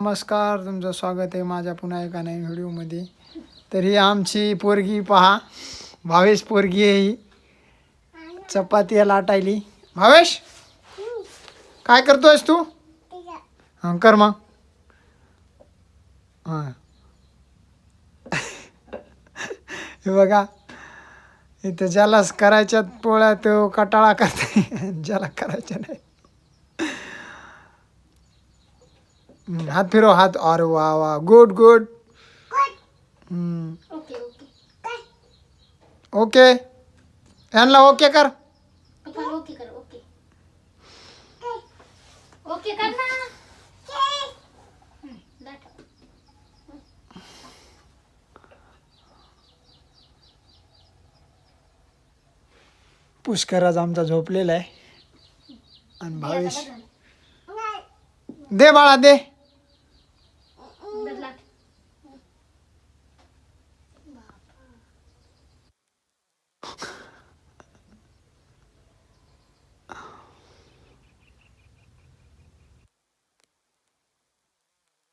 नमस्कार तुमचं स्वागत आहे माझ्या पुन्हा एका नवीन व्हिडिओमध्ये. तर ही आमची पोरगी पहा. भावेश पोरगी आहे ही. चपाती लाटायली. भावेश काय करतोयस तू? हां कर मग. हां. हे बघा इथं ज्याला करायच्यात पोळ्या तो कटाळा करते ज्याला करायच्या नाही. हम्म, हात फिरव हात अरे वा वा good good hmm, okay okay okay यांना ओके कर आपण ओके कर ओके ओके कर ना हं, दाखव. पुष्कर आज आमचा झोपलेला आहे. आणि भावेश. दे बाळा दे.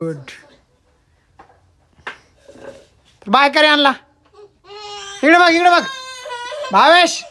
गुड बाय करे आणला इकडे बघ इकडे बघ. भावेश.